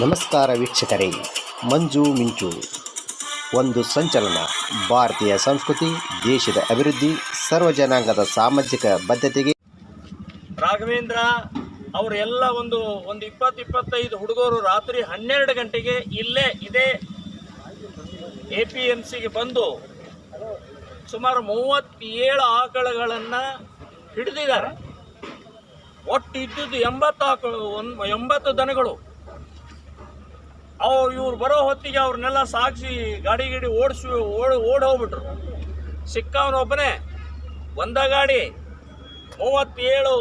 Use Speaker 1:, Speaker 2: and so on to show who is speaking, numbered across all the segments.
Speaker 1: ನಮಸ್ಕಾರ ವೀಕ್ಷಕರೇ, ಮಂಜು ಮಿಂಚು. ಒಂದು ಸಂಚಲನ, ಭಾರತೀಯ ಸಂಸ್ಕೃತಿ, ದೇಶದ ಅಭಿವೃದ್ಧಿ ಸರ್ವಜನಾಂಗದ ಸಾಮಾಜಿಕ ಬದ್ಧತೆಗೆ.
Speaker 2: ರಾಘವೇಂದ್ರ ಅವರೆಲ್ಲ ಒಂದು ಒಂದು ಇಪ್ಪತ್ತು ಇಪ್ಪತ್ತೈದು ಹುಡುಗರು ರಾತ್ರಿ ಹನ್ನೆರಡು ಗಂಟೆಗೆ ಇಲ್ಲೇ ಇದೇ ಎ ಪಿ ಎಂ ಸಿಗೆ ಬಂದು ಸುಮಾರು ಮೂವತ್ತೇಳು ಆಕಳುಗಳನ್ನು ಹಿಡಿದಿದ್ದಾರೆ. ಒಟ್ಟು ಇದ್ದದ್ದು ಎಂಬತ್ತು ಆಕಳು, ಒಂದು, ಎಂಬತ್ತು ದನಗಳು. ಅವ್ರು ಇವ್ರು ಬರೋ ಹೊತ್ತಿಗೆ ಅವ್ರನ್ನೆಲ್ಲ ಸಾಗಿಸಿ ಗಾಡಿ ಗಿಡಿ ಓಡಿಸಿ ಓಡ್ ಓಡ್ ಹೋಗ್ಬಿಟ್ರು. ಸಿಕ್ಕವನೊಬ್ಬನೇ ಒಂದ ಗಾಡಿ, ಮೂವತ್ತೇಳು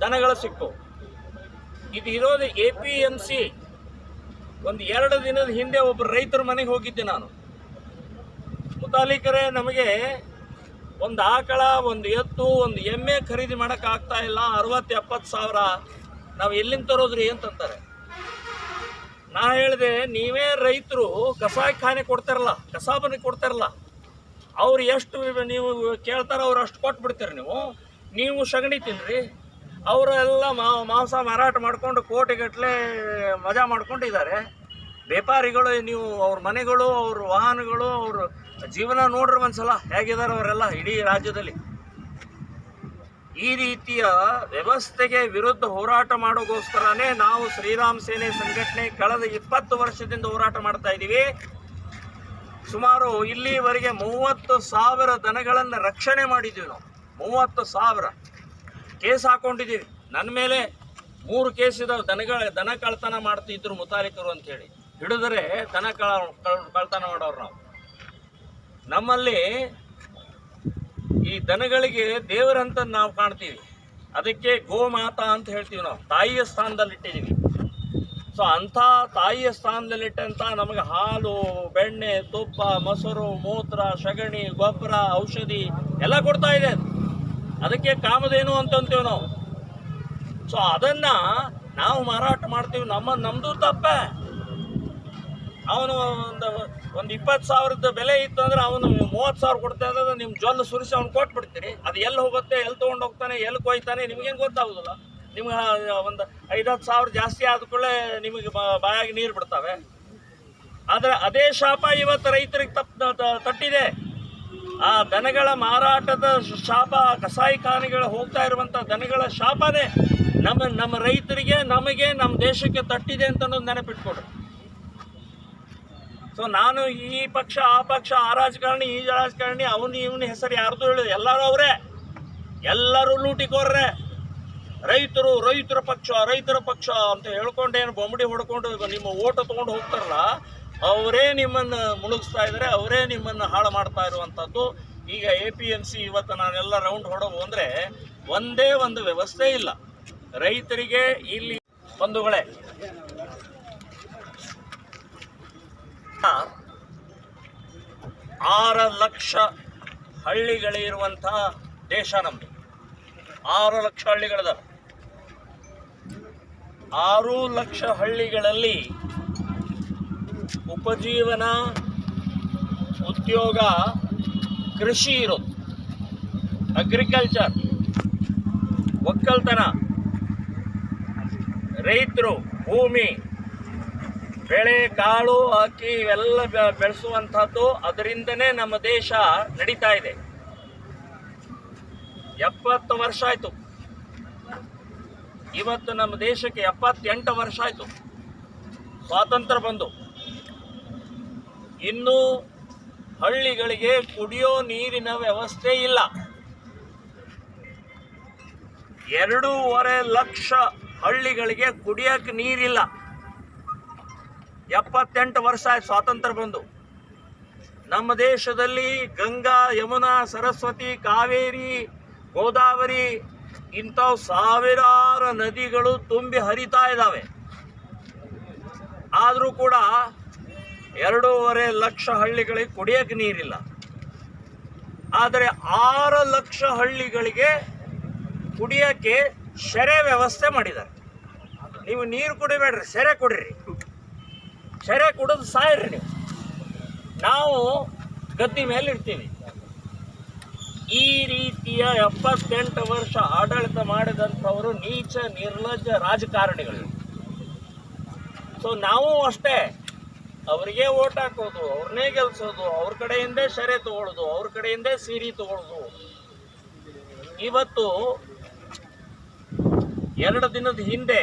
Speaker 2: ದನಗಳು ಸಿಕ್ಕು. ಇದು ಇರೋದು ಎ ಪಿ ಎಂ ಸಿ ಒಂದು ಎರಡು ದಿನದ ಹಿಂದೆ ಒಬ್ಬ ರೈತರ ಮನೆಗೆ ಹೋಗಿದ್ದೆ ನಾನು. ಮುತಾಲಿಕರೇ, ನಮಗೆ ಒಂದು ಆಕಳ, ಒಂದು ಎತ್ತು, ಒಂದು ಎಮ್ಮೆ ಖರೀದಿ ಮಾಡೋಕ್ಕಾಗ್ತಾ ಇಲ್ಲ. ಅರವತ್ತು ಎಪ್ಪತ್ತು ಸಾವಿರ. ನಾವು ಎಲ್ಲಿಂದ ತರೋದ್ರಿ ಅಂತಂತಾರೆ. ನಾ ಹೇಳಿದೆ, ನೀವೇ ರೈತರು ಕಸಾಯಿಖಾನೆ ಕೊಡ್ತಾರಲ್ಲ ಕಸಾಬನಿಗೆ ಕೊಡ್ತಾರಲ್ಲ, ಅವ್ರು ಎಷ್ಟು ನೀವು ಕೇಳ್ತಾರ ಅವ್ರು ಅಷ್ಟು ಕೊಟ್ಬಿಡ್ತೀರಿ ನೀವು. ನೀವು ಸಗಣಿ ತಿನ್ರಿ. ಅವರೆಲ್ಲ ಮಾಂಸ ಮಾರಾಟ ಮಾಡಿಕೊಂಡು ಕೋಟಿಗಟ್ಟಲೆ ಮಜಾ ಮಾಡ್ಕೊಂಡಿದ್ದಾರೆ. ವ್ಯಾಪಾರಿಗಳು, ನೀವು ಅವ್ರ ಮನೆಗಳು, ಅವ್ರ ವಾಹನಗಳು, ಅವ್ರ ಜೀವನ ನೋಡ್ರಿ ಒಂದ್ಸಲ. ಹೇಗಿದ್ದಾರೆ ಅವರೆಲ್ಲ ಇಡೀ ರಾಜ್ಯದಲ್ಲಿ. ಈ ರೀತಿಯ ವ್ಯವಸ್ಥೆಗೆ ವಿರುದ್ಧ ಹೋರಾಟ ಮಾಡೋಗೋಸ್ಕರನೇ ನಾವು ಶ್ರೀರಾಮ್ ಸೇನೆ ಸಂಘಟನೆ ಕಳೆದ ಇಪ್ಪತ್ತು ವರ್ಷದಿಂದ ಹೋರಾಟ ಮಾಡ್ತಾ ಇದ್ದೀವಿ. ಸುಮಾರು ಇಲ್ಲಿವರೆಗೆ ಮೂವತ್ತು ಸಾವಿರ ದನಗಳನ್ನು ರಕ್ಷಣೆ ಮಾಡಿದ್ದೀವಿ ನಾವು. ಮೂವತ್ತು ಸಾವಿರ ಕೇಸ್ ಹಾಕೊಂಡಿದ್ದೀವಿ. ನನ್ನ ಮೇಲೆ ಮೂರು ಕೇಸ್ ಇದಾವೆ. ದನಗಳ, ದನ ಕಳ್ತನ ಮಾಡ್ತಿದ್ರು ಮುತಾಲಿಕರು ಅಂತೇಳಿ ಹಿಡಿದ್ರೆ ದನ ಕಳ, ಕಳ್- ಕಳ್ತನ ಮಾಡೋರು ನಾವು. ನಮ್ಮಲ್ಲಿ ಈ ದನಗಳಿಗೆ ದೇವರಂತ ನಾವು ಕಾಣ್ತೀವಿ. ಅದಕ್ಕೆ ಗೋಮಾತಾ ಅಂತ ಹೇಳ್ತೀವಿ ನಾವು. ತಾಯಿಯ ಸ್ಥಾನದಲ್ಲಿ ಇಟ್ಟಿದ್ದೀವಿ ಸೊ ಅಂಥ ತಾಯಿಯ ಸ್ಥಾನದಲ್ಲಿಟ್ಟಂಥ ನಮಗೆ ಹಾಲು, ಬೆಣ್ಣೆ, ತುಪ್ಪ, ಮೊಸರು, ಮೂತ್ರ, ಸಗಣಿ, ಗೊಬ್ಬರ, ಔಷಧಿ ಎಲ್ಲ ಕೊಡ್ತಾ ಇದೆ. ಅದಕ್ಕೆ ಕಾಮಧೇನು ಅಂತಂತೀವಿ ನಾವು. ಸೊ ಅದನ್ನ ನಾವು ಮಾರಾಟ ಮಾಡ್ತೀವಿ. ನಮ್ಮ ನಮ್ದು ತಪ್ಪೇ. ಅವನು ಒಂದು ಒಂದು ಇಪ್ಪತ್ತು ಸಾವಿರದ ಬೆಲೆ ಇತ್ತು ಅಂದ್ರೆ ಅವನು ಮೂವತ್ತು ಸಾವಿರ ಕೊಡ್ತಾ ಇದ್ದ ನಿಮ್ಮ ಜೊಲ್ಲು ಸುರಿಸಿ ಅವ್ನು ಕೊಟ್ಬಿಡ್ತೀರಿ ಅದು ಎಲ್ಲಿ ಹೋಗುತ್ತೆ, ಎಲ್ಲಿ ತೊಗೊಂಡು ಹೋಗ್ತಾನೆ, ಎಲ್ಲಿ ಕೊಯ್ತಾನೆ ನಿಮಗೇನು ಗೊತ್ತಾಗೋದಿಲ್ಲ. ನಿಮ್ಗೆ ಒಂದು ಐದತ್ತು ಸಾವಿರ ಜಾಸ್ತಿ ಆದ ಕೂಡಲೇ ನಿಮಗೆ ಬಾಯಾಗಿ ನೀರು ಬಿಡ್ತವೆ. ಆದರೆ ಅದೇ ಶಾಪ ಇವತ್ತು ರೈತರಿಗೆ ತಪ್ಪ ತಟ್ಟಿದೆ. ಆ ದನಗಳ ಮಾರಾಟದ ಶಾಪ ಕಸಾಯಿಖಾನೆಗಳು ಹೋಗ್ತಾ ಇರುವಂಥ ದನಗಳ ಶಾಪನೇ ನಮ್ಮ ನಮ್ಮ ರೈತರಿಗೆ, ನಮಗೆ, ನಮ್ಮ ದೇಶಕ್ಕೆ ತಟ್ಟಿದೆ ಅಂತ ನೆನಪಿಟ್ಕೊಡ್ರಿ ಸೊ ನಾನು ಈ ಪಕ್ಷ, ಆ ಪಕ್ಷ, ಆ ರಾಜಕಾರಣಿ, ಈ ರಾಜಕಾರಣಿ, ಅವನು ಇವನ ಹೆಸರು ಯಾರ್ದು ಹೇಳಿದೆ ಎಲ್ಲರೂ ಅವರೇ. ಎಲ್ಲರೂ ಲೂಟಿಕೋರ್ರೆ. ರೈತರು, ರೈತರ ಪಕ್ಷ ರೈತರ ಪಕ್ಷ ಅಂತ ಹೇಳ್ಕೊಂಡೇನು ಬೊಂಬಡಿ ಹೊಡ್ಕೊಂಡು ನಿಮ್ಮ ಓಟ ತೊಗೊಂಡು ಹೋಗ್ತಾರಲ್ಲ, ಅವರೇ ನಿಮ್ಮನ್ನು ಮುಳುಗಿಸ್ತಾ ಇದ್ದಾರೆ ಅವರೇ ನಿಮ್ಮನ್ನು ಹಾಳು ಮಾಡ್ತಾ ಇರುವಂಥದ್ದು. ಈಗ ಎ ಪಿ ಎಂ ಸಿ ಇವತ್ತು ನಾನೆಲ್ಲ ರೌಂಡ್ ಹೊಡೋವು ಅಂದರೆ ಒಂದೇ ಒಂದು ವ್ಯವಸ್ಥೆ ಇಲ್ಲ. ರೈತರಿಗೆ ಇಲ್ಲಿ ಬಂಧುಗಳೇ ಆರು ಲಕ್ಷ ಹಳ್ಳಿಗಳಿರುವಂಥ ದೇಶ ನಮ್ಮದು ಆರು ಲಕ್ಷ ಹಳ್ಳಿಗಳದ. ಆರು ಲಕ್ಷ ಹಳ್ಳಿಗಳಲ್ಲಿ ಉಪಜೀವನ, ಉದ್ಯೋಗ, ಕೃಷಿ ಇರೋದು. ಅಗ್ರಿಕಲ್ಚರ್, ಒಕ್ಕಲ್ತನ, ರೈತರು, ಭೂಮಿ ಬೆಳೆ, ಕಾಳು, ಅಕ್ಕಿ ಇವೆಲ್ಲ ಬೆಳೆಸುವಂಥದ್ದು ಅದರಿಂದನೇ ನಮ್ಮ ದೇಶ ನಡೀತಾ ಇದೆ. ಎಪ್ಪತ್ತು ವರ್ಷ ಆಯಿತು. ಇವತ್ತು ನಮ್ಮ ದೇಶಕ್ಕೆ ಎಪ್ಪತ್ತೆಂಟು ವರ್ಷ ಆಯಿತು. ಸ್ವಾತಂತ್ರ್ಯ ಬಂದು. ಇನ್ನೂ ಹಳ್ಳಿಗಳಿಗೆ ಕುಡಿಯೋ ನೀರಿನ ವ್ಯವಸ್ಥೆ ಇಲ್ಲ. ಎರಡೂವರೆ ಲಕ್ಷ ಹಳ್ಳಿಗಳಿಗೆ ಕುಡಿಯೋಕೆ ನೀರಿಲ್ಲ. ಎಪ್ಪತ್ತೆಂಟು ವರ್ಷ ಆಯ್ತು ಸ್ವಾತಂತ್ರ್ಯ ಬಂದು. ನಮ್ಮ ದೇಶದಲ್ಲಿ ಗಂಗಾ, ಯಮುನಾ, ಸರಸ್ವತಿ, ಕಾವೇರಿ, ಗೋದಾವರಿ ಇಂಥವು ಸಾವಿರಾರು ನದಿಗಳು ತುಂಬಿ ಹರಿತಾ ಇದ್ದಾವೆ. ಆದರೂ ಕೂಡ ಎರಡೂವರೆ ಲಕ್ಷ ಹಳ್ಳಿಗಳಿಗೆ ಕುಡಿಯೋಕ್ಕೆ ನೀರಿಲ್ಲ. ಆದರೆ ಆರು ಲಕ್ಷ ಹಳ್ಳಿಗಳಿಗೆ ಕುಡಿಯೋಕ್ಕೆ ಸೆರೆ ವ್ಯವಸ್ಥೆ ಮಾಡಿದ್ದಾರೆ. ನೀವು ನೀರು ಕುಡಿಬೇಡ್ರಿ, ಸೆರೆ ಕುಡಿರಿ. ಸೆರೆ ಕುಡಿದು ಸಾಯ್ರಿ ನೀವು. ನಾವು ಗದ್ದಿ ಮೇಲೆ ಇರ್ತೀವಿ ಈ ರೀತಿಯ ಎಪ್ಪತ್ತೆಂಟು ವರ್ಷ ಆಡಳಿತ ಮಾಡಿದಂಥವರು ನೀಚ, ನಿರ್ಲಜ್ಜ ರಾಜಕಾರಣಿಗಳು. ಸೊ ನಾವು ಅಷ್ಟೇ. ಅವರಿಗೆ ಓಟ್ ಹಾಕೋದು, ಅವ್ರನ್ನೇ ಗೆಲ್ಸೋದು, ಅವ್ರ ಕಡೆಯಿಂದೇ ಸೆರೆ ತಗೊಳ್ಳೋದು ಅವ್ರ ಕಡೆಯಿಂದೇ ಸೀರೆ ತಗೊಳ್ಳೋದು ಇವತ್ತು ಎರಡು ದಿನದ ಹಿಂದೆ